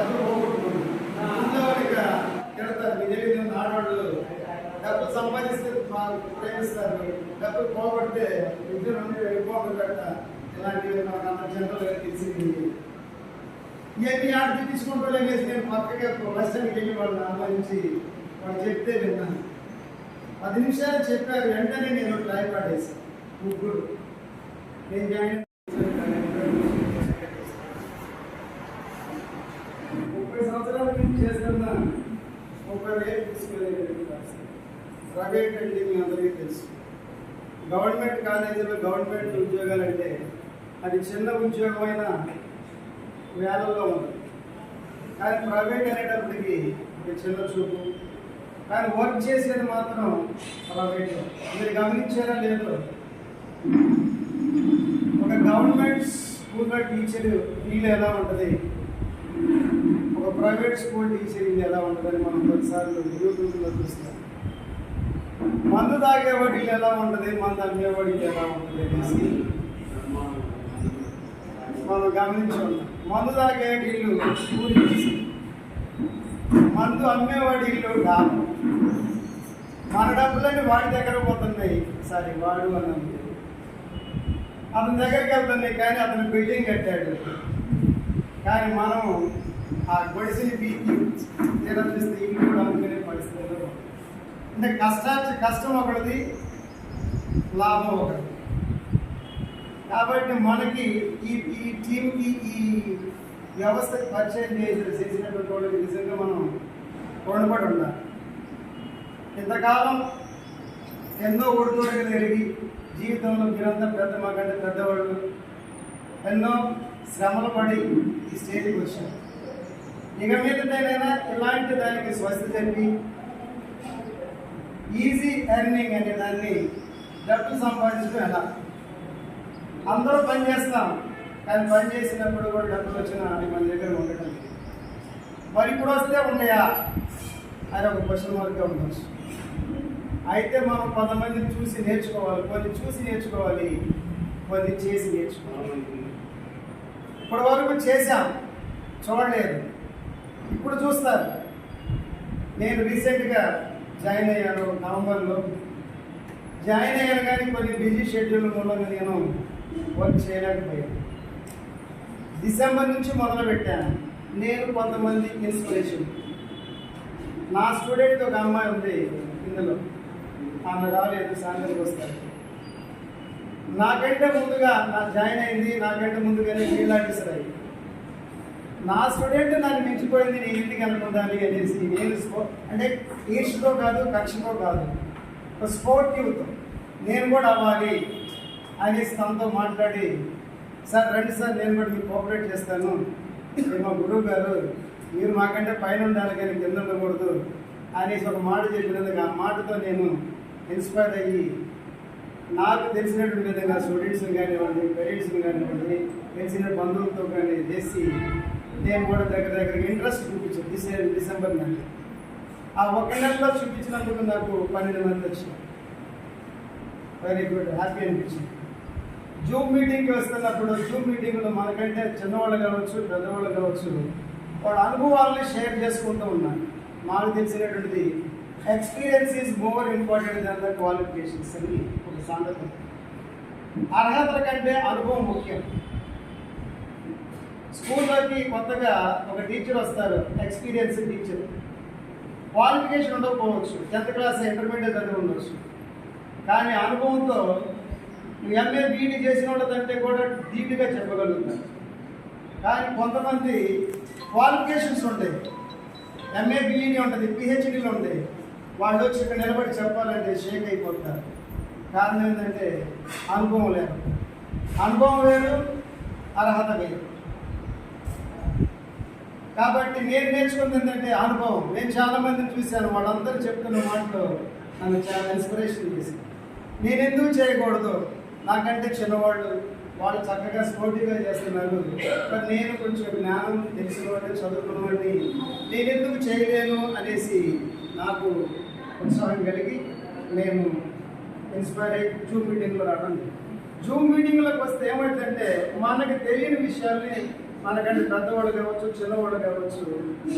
డబ్బులు పోగొట్టుకోండి ఉన్నవాడిక తిడతారు మీ తెలియదు ఆడవాళ్ళు సంపాదిస్తే మాకు ప్రేమిస్తారు డబ్బులు పోగొడితే ఉద్యోగం నుండి పెట్ట ఇలాంటివి నాకు అంత జనరల్గా తెలిసింది ఇవన్నీ ఆడ తీసుకుంటూ లేసి నేను పక్కగా బస్టాండ్కి వెళ్ళి వాళ్ళని ఆహ్వానించి వాళ్ళు చెప్తే విన్నాను పది నిమిషాలు చెప్పారు వెంటనే నేను ట్రై పడేసాను ముగ్గురు. నేను జాయిన్ ప్రైవేట్ అంటే మీ అందరికీ తెలుసు. గవర్నమెంట్ కాలేజీలో గవర్నమెంట్ ఉద్యోగాలు అంటే అది చిన్న ఉద్యోగమైన వేలల్లో ఉంది కానీ ప్రైవేట్ అనేటప్పటికి ఒక చిన్న చూపు. కానీ వర్క్ చేసేది మాత్రం ప్రైవేట్ మీరు గమనించారా లేదు? ఒక గవర్నమెంట్ స్కూల్లో టీచర్ ఫీల్ ఎలా ఉంటుంది? ఒక ప్రైవేట్ స్కూల్ టీచర్ ఇది ఎలా ఉంటుందని మనం కొన్నిసార్లు యూట్యూబ్లో చూస్తాం మందు తాగేవాడి ఎలా ఉంటుంది? మందు అమ్మేవాడికి ఎలా ఉంటుంది అనేసి మనం గమనించి మందు తాగే ఇల్లు మందు అమ్మేవాడి ఇల్లు డాబు మన డబ్బులన్నీ వాడి దగ్గర పోతున్నాయి. సారీ వాడు అని అతని దగ్గరికి వెళ్తున్నాయి కానీ అతను బిల్డింగ్ కట్టాడు. కానీ మనం ఆ గుడిసిని బీచ్ తీరనిస్తే ఇల్లు కూడా అమ్ముకునే పరిస్థితుల్లో అంటే కష్టాచి కష్టం ఒకటిది లాభం ఒకటి. కాబట్టి మనకి ఈ ఈ టీంకి ఈ వ్యవస్థ పరిచయం చేసి చేసినటువంటి వాళ్ళకి నిజంగా మనం రుణపడి ఉండాలి. ఇంతకాలం ఎన్నో ఒడిదోడుగా ఎరిగి జీవితంలో మీరంతా పెద్ద మాకంటే పెద్దవాళ్ళు. ఎన్నో శ్రమలు పడి ఈ స్టేజ్కి వచ్చారు. ఇక మీదటైనా ఇలాంటి దానికి స్వస్తి చెప్పి ఈజీ ఎర్నింగ్ అనే దాన్ని డబ్బు సంపాదించడం ఎలా? అందరూ పని చేస్తాం కానీ పని చేసినప్పుడు కూడా డబ్బులు వచ్చిన అది మన దగ్గర ఉండటం మరి ఇప్పుడు వస్తే ఉన్నాయా? అది ఒక క్వశ్చన్ మార్క్గా ఉండొచ్చు అయితే మనం కొంతమందిని చూసి నేర్చుకోవాలి కొన్ని చూసి నేర్చుకోవాలి కొన్ని చేసి నేర్చుకోవాలి. ఇప్పటి వరకు చేశాం చూడలేదు. ఇప్పుడు చూస్తారు. నేను రీసెంట్గా జాయిన్ అయ్యాను నవంబర్లో. జాయిన్ అయ్యాను కానీ కొన్ని బిజీ షెడ్యూల్ మూలంగా నేను వర్క్ చేయలేకపోయాను. డిసెంబర్ నుంచి మొదలుపెట్టాను. నేను కొంతమంది ఇన్స్పిరేషన్. నా స్టూడెంట్ ఒక అమ్మాయి ఉంది ఇందులో. ఆమె రాలేదు సాయంత్రం వస్తారు నాకంటే ముందుగా నా జాయిన్ అయింది నాకంటే ముందుగానే ఫీల్డ్ ఆఫీసర్ అయ్యింది నా స్టూడెంట్ నన్ను మించిపోయింది నేను ఎందుకు అనుకుంటాను అనేసి నేను స్పో అంటే ఈర్ష్తో కాదు కక్షతో కాదు ఒక స్పోర్టివ్తో నేను కూడా అవ్వాలి అనేసి తనతో మాట్లాడి సార్ రండి సార్ నేను కూడా మీకు కోఆపరేట్ చేస్తాను. మా గురువు గారు మీరు మాకంటే పైన ఉండాలి కానీ కింద ఉండకూడదు అనేసి ఒక మాట చెప్పినందుకు ఆ మాటతో నేను ఇన్స్పైర్ అయ్యి నాకు తెలిసినటువంటి విధంగా స్టూడెంట్స్ని కానివ్వండి పేరెంట్స్ని కానివ్వండి తెలిసిన బంధువులతో కానీ చేసి నేను కూడా దగ్గర దగ్గర ఇంట్రెస్ట్ చూపించాను డిసెంబర్ డిసెంబర్ నెల ఆ ఒక నెలలో చూపించినందుకు నాకు పన్నెండు మంది వచ్చింది వెరీ గుడ్ హ్యాపీ అనిపించింది. జూమ్ మీటింగ్కి వస్తున్నప్పుడు జూమ్ మీటింగ్లో మనకంటే చిన్నవాళ్ళు కావచ్చు పెద్దవాళ్ళు కావచ్చు వాళ్ళ అనుభవాలని షేర్ చేసుకుంటూ ఉన్నాను మాకు తెలిసినటువంటిది experience is more important than the qualifications అని ఒక సాంగతం అర్హతల కంటే అనుభవం ముఖ్యం. స్కూల్లోకి కొత్తగా ఒక టీచర్ వస్తారు ఎక్స్పీరియన్స్ టీచర్. క్వాలిఫికేషన్ ఉండకపోవచ్చు టెన్త్ క్లాస్ ఇంటర్మీడియట్ చదివి ఉండొచ్చు. కానీ అనుభవంతో నువ్వు ఎంఏ బీఈడి చేసిన వాళ్ళదంటే కూడా డీప్గా చెప్పగలుగుతాను కానీ కొంతమంది క్వాలిఫికేషన్స్ ఉంటాయి. ఎంఏ బీఈడి ఉంటుంది పిహెచ్డీలు ఉంటాయి. వాళ్ళు వచ్చి ఇక్కడ నిలబడి చెప్పాలంటే షేక్ అయిపోతారు. కారణం ఏంటంటే అనుభవం లేదు. అనుభవం వేరు అర్హత వేరు. కాబట్టి నేను నేర్చుకుంది ఏంటంటే అనుభవం. నేను చాలా మందిని చూశాను. వాళ్ళందరూ చెప్తున్న మాటలు నన్ను చాలా ఇన్స్పిరేషన్ చేసింది నేను ఎందుకు చేయకూడదు? నాకంటే చిన్నవాళ్ళు వాళ్ళు చక్కగా స్పోర్టివ్గా చేస్తున్నారు. బట్ నేను కొంచెం జ్ఞానం తెలిసిన చదువుకున్నవాడిని నేను ఎందుకు చేయలేను అనేసి నాకు ఉత్సాహం కలిగి నేను ఇన్స్పైర్ అయ్యి జూమ్ మీటింగ్లో రావడం జూమ్ మీటింగ్లోకి వస్తే ఏమైందంటే మనకు తెలియని విషయాల్ని మనకంటే పెద్దవాడు కావచ్చు చిన్నవాడు కావచ్చు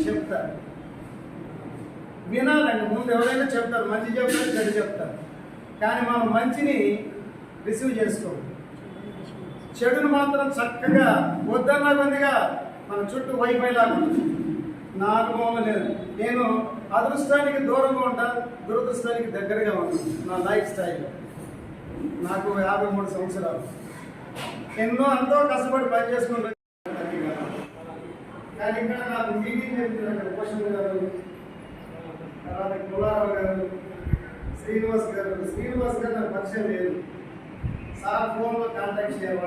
చెప్తారు. వినాలండి. ముందు ఎవరైనా చెప్తారు మంచి చెప్తారు చెడు చెప్తారు. కానీ మనం మంచిని రిసీవ్ చేసుకోం చెడును మాత్రం చక్కగా వద్దన్నా కొద్దిగా మన చుట్టూ వైఫై లాగా నాకు నా లేదు. నేను అదృష్టానికి దూరంగా ఉంటా దురదృష్టానికి దగ్గరగా ఉంటాను నా లైఫ్ స్టైల్. నాకు యాభై మూడు సంవత్సరాలు. ఎన్నో ఎంతో కష్టపడి పని చేసుకుంటాను కానీ ఇక్కడ నాకు మీటింగ్ చెప్తున్నాడు భూషణ్ గారు తర్వాత కులారావు గారు శ్రీనివాస్ గారు. శ్రీనివాస్ గారు నాకు పరిచయం లేదు. సార్ ఫోన్లో కాంటాక్ట్ చేయాలి